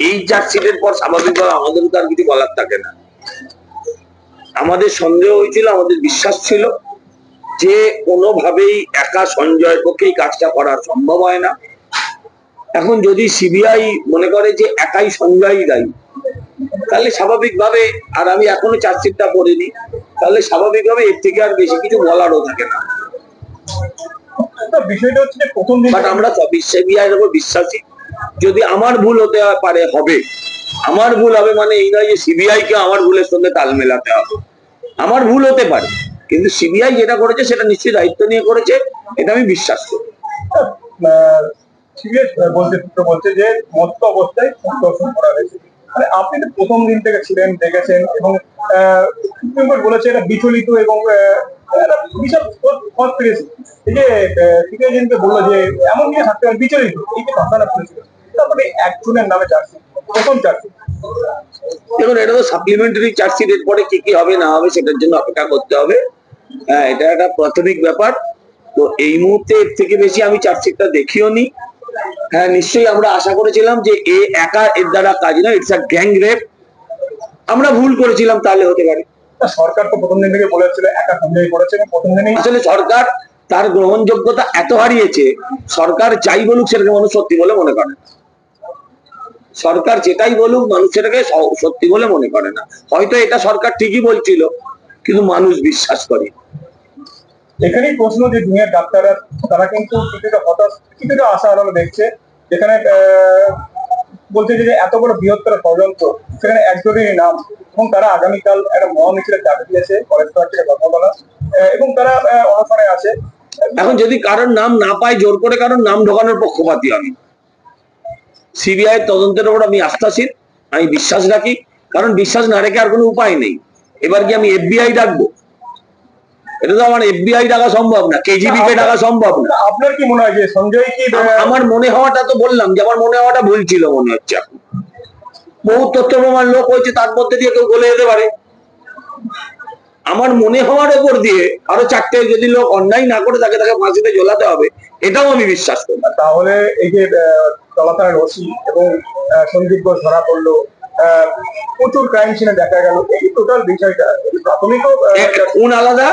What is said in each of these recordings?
এই চার্জশিটের পর স্বাভাবিকভাবে আমাদের তো আর কিছু বলার থাকে না। আমাদের সন্দেহ হয়েছিল আমাদের বিশ্বাস ছিল যে কোনোভাবেই একা সঞ্জয়ের পক্ষে এই কাজটা করা সম্ভব হয় না। এখন যদি সিবিআই মনে করে যে একাই সঞ্জয় দায়ী তাহলে স্বাভাবিকভাবে আর আমি এখনও চার্জশিটটা পড়িনি তাহলে স্বাভাবিকভাবে এর থেকে আর বেশি কিছু বলারও থাকে না। বিষয়টা হচ্ছে প্রথম আমরা সিবিআই এর উপর বিশ্বাসী। যদি আমার ভুল হতে পারে, হবে। আমার ভুল হবে মানে এই নয় যে সিবিআই কে আমার ভুলের সঙ্গে তাল মেলাতে হবে। আমার ভুল হতে পারে, কিন্তু সিবিআই যেটা করেছে সেটা নিশ্চয়ই দায়িত্ব নিয়ে করেছে, এটা আমি বিশ্বাস করি। মানে আপনি তো প্রথম দিন থেকে ছিলেন, দেখেছেন, এবং বলেছে এটা বিচলিত এবং বলল যে এমন বিচলিত তারপরে একজনের নামে চার্জশিট প্রথম চার্জশিট দেখুন এটা তো সাপ্লিমেন্টারি চার্জশিটের পরে কি কি হবে না হবে সেটার জন্য অপেক্ষা করতে হবে। হ্যাঁ এটা একটা প্রাথমিক ব্যাপার। তো এই মুহূর্তে এর থেকে বেশি আমি চার্জশিটটা দেখিও নি। হ্যাঁ নিশ্চয়ই আমরা আশা করেছিলাম যে এ একা এর দ্বারা কাজ নয় ইটস আ গ্যাং রেপ আমরা ভুল করেছিলাম তাহলে হতে পারে। সরকার তো প্রথম দিন থেকে বলেছিল একা সন্দেহ করেছে প্রথম দিনেই? আসলে সরকার তার গ্রহণযোগ্যতা এত হারিয়েছে সরকার যাই বলুক সেটাকে মানুষ সত্যি বলে মনে করে। সরকার যেটাই বলুক মানুষ সেটাকে সত্যি বলে মনে করে না। হয়তো এটা সরকার ঠিকই বলছিল কিন্তু মানুষ বিশ্বাস করে। এখানেই প্রশ্ন যে দুনিয়ার ডাক্তাররা তারা কিন্তু কিছুটা হতাশ কিছুটা আশা আলো দেখছে। যেখানে বলছে যে এত বড় বৃহত্তর ষড়যন্ত্র সেখানে একজনেরই নাম। এবং তারা আগামীকাল একটা মহামিছিলের ডাক দিয়েছে কলেজ থেকে আহ, এবং তারা অনশনে আছে। এখন যদি কারোর নাম না পায় জোর করে কারোর নাম ঢোকানোর পক্ষপাতী আমি। সিবিআই তদন্তের উপর আমি আস্থাশীল আমি বিশ্বাস রাখি কারণ বিশ্বাস না রেখে আর কোনো উপায় নেই। এবার কি আমি এফবিআই ডাকবো? এটা তো আমার এফবিআই ডাকা সম্ভব না কেজিবি কে ডাকা সম্ভব না। আপনার কি মনে হয় যে সঞ্জয় কি আমার মনে হওয়াটা তো বললাম যে আমার মনে হওয়াটা ভুল ছিল মনে হচ্ছে এখন। বহু তথ্য প্রমাণ লোক হয়েছে তার মধ্যে দিয়ে কেউ গলে যেতে পারে। আমার মনে হওয়ার ওপর দিয়ে আরও চারটে যদি লোক অন্যায় না করে তাকে তাকে ফাঁসিতে জ্বলাতে হবে এটাও আমি বিশ্বাস করি। তাহলে এই যে চলাফেরার রশি এবং সন্দীপ ঘোষ ধরা পড়ল। প্রচুর ক্রাইম সিনে দেখা গেল। এই টোটাল বিষয়টা এক খুন আলাদা,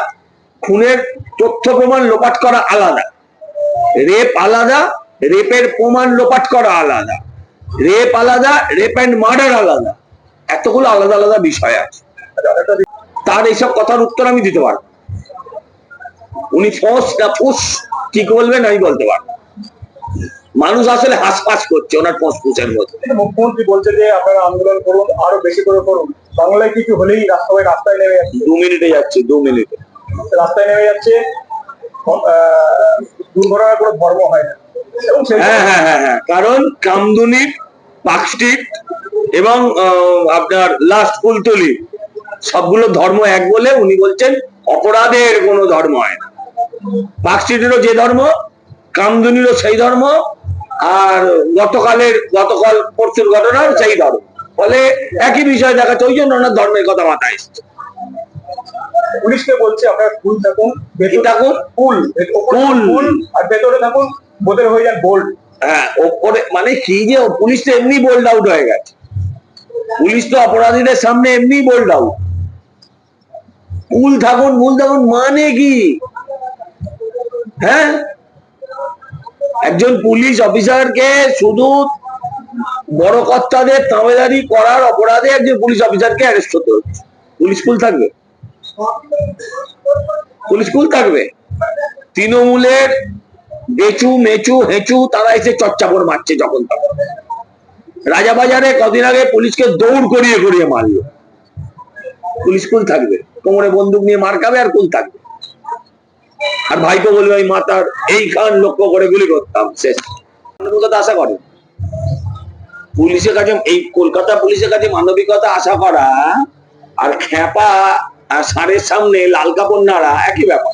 খুনের তথ্য প্রমাণ লোপাট করা আলাদা। রেপ আলাদা, রেপের প্রমাণ লোপাট করা আলাদা। রেপ আলাদা, রেপ অ্যান্ড মার্ডার আলাদা। এতগুলো আলাদা আলাদা বিষয় আছে। তার এইসব কথার উত্তর আমি দিতে পারব। উনি ফোঁস না ফুস কি বলবেন আমি বলতে পারব। মানুষ আসলে হাসপাস করছে ওনার ফুসের মধ্যে। মুখ্যমন্ত্রী বলছে যে আপনারা আন্দোলন করুন আরও বেশি করে করুন। বাংলায় কিছু হলেই রাস্তায় রাস্তায় নেমে যাচ্ছে। দু মিনিটে যাচ্ছে দু মিনিটে। রাস্তায় নেমে যাচ্ছে। দুর্ঘটনার কোনো ধর্ম হয় না। হ্যাঁ হ্যাঁ হ্যাঁ হ্যাঁ। কারণ কামদুনি পার্কস্ট্রিট এবং আপনার লাস্ট ফুলতলি সবগুলো ধর্ম এক বলে উনি বলছেন অপরাধের কোনো ধর্ম হয় না। পার্কস্ট্রিটেরও যে ধর্ম কামদুনিরও সেই ধর্ম আর গতকালের গতকাল পরশুর ঘটনার সেই ধর্ম ফলে একই বিষয় দেখাচ্ছে ওই জন্য ওনার ধর্মের কথা মাথায় এসছে। পুলিশকে বলছে আপনারা ফুল থাকুন থাকুন? ফুল ফুল। ফুল আর ভেতরে থাকুন বোধের হয়ে যান বোল্ড হ্যাঁ ওপরে মানে কি যে পুলিশ তো এমনি বোল্ড আউট হয়ে গেছে। পুলিশ তো অপরাধীদের সামনে এমনি বোল্ড আউট মূল থাকুন মূল থাকুন মানে কি? হ্যাঁ? একজন পুলিশ অফিসারকে শুধু বড় কর্তাদের তামেদারি করার অপরাধে একজন পুলিশ অফিসারকে অ্যারেস্ট হতে হচ্ছে। পুলিশ স্কুল থাকবে। পুলিশ কুল থাকবে। তৃণমূলের বেচু, মেচু, হেঁচু, তারা এসে চচ্চাপড় মারছে যখন তখন। রাজাবাজারে কদিন আগে পুলিশকে দৌড় করিয়ে করিয়ে মারলো। পুলিশ কুল থাকবে। কোমরে বন্দুক নিয়ে মার খাবে আর কুল থাকবে। আর ভাইকে বলবে, ওই মাতার এই খান লক্ষ্য করে গুলি করতাম শেষ। মানবিকতা আশা করে। পুলিশের কাছে, এই কলকাতা পুলিশের কাছে মানবিকতা আশা করা আর খ্যাপা আর ষাঁড়ের সামনে লাল কাপড় নাড়া একই ব্যাপার।